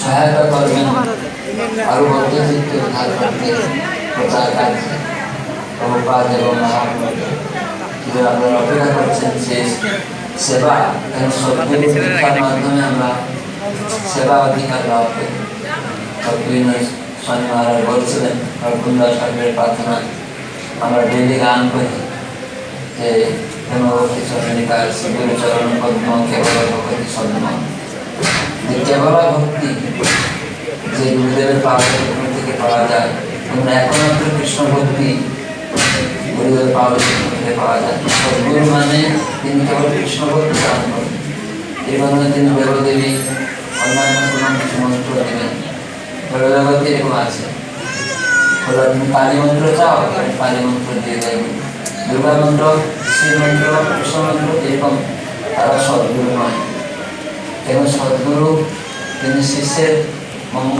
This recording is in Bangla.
সহায়তা করবেন আরও উদ্ধার করতে প্রচার কার্যে প্রভুপাদ এবং মহাপ্রভু আপনারা অপেক্ষা করছেন যে সেবা এবং সদ্গুরু শিক্ষার মাধ্যমে আমরা সেবা অধিকার লাভ করি। সদ্গুরু স্বামী মহারাজ বলছিলেন রঘুন্দর ঠাকুরের প্রার্থনা আমরা ডেলি গান করি, যে হেমবতী চরণিকার শিবের চরণ পদ্ম, কেবল ভক্তি সদ্ম কেবল ভক্তি যে গুরুদেবের পাওয়া থেকে পাওয়া যায়। এবং একমাত্র কৃষ্ণ ভক্তি গুরুদেবের পাওয়া থেকে পাওয়া যায়। সদ্গুরু মানে তিনি কেবল কৃষ্ণ ভক্তি দান করেন। এই কারণে তিনি দেবদেবী অন্যান্য কোনো কিছু মন্ত্র দেবেন। জগতে এরকম আছে। তুমি পানি মন্ত্র চাও? আমি পানি মন্ত্র দিয়ে দেব। দুর্গা মন্ত্র, শ্রী মন্ত্র, কৃষ্ণ মন্ত্র এরকম। তারা সদ্গুরু নয়। এবং সদ্গুরু তিনি শিষ্যের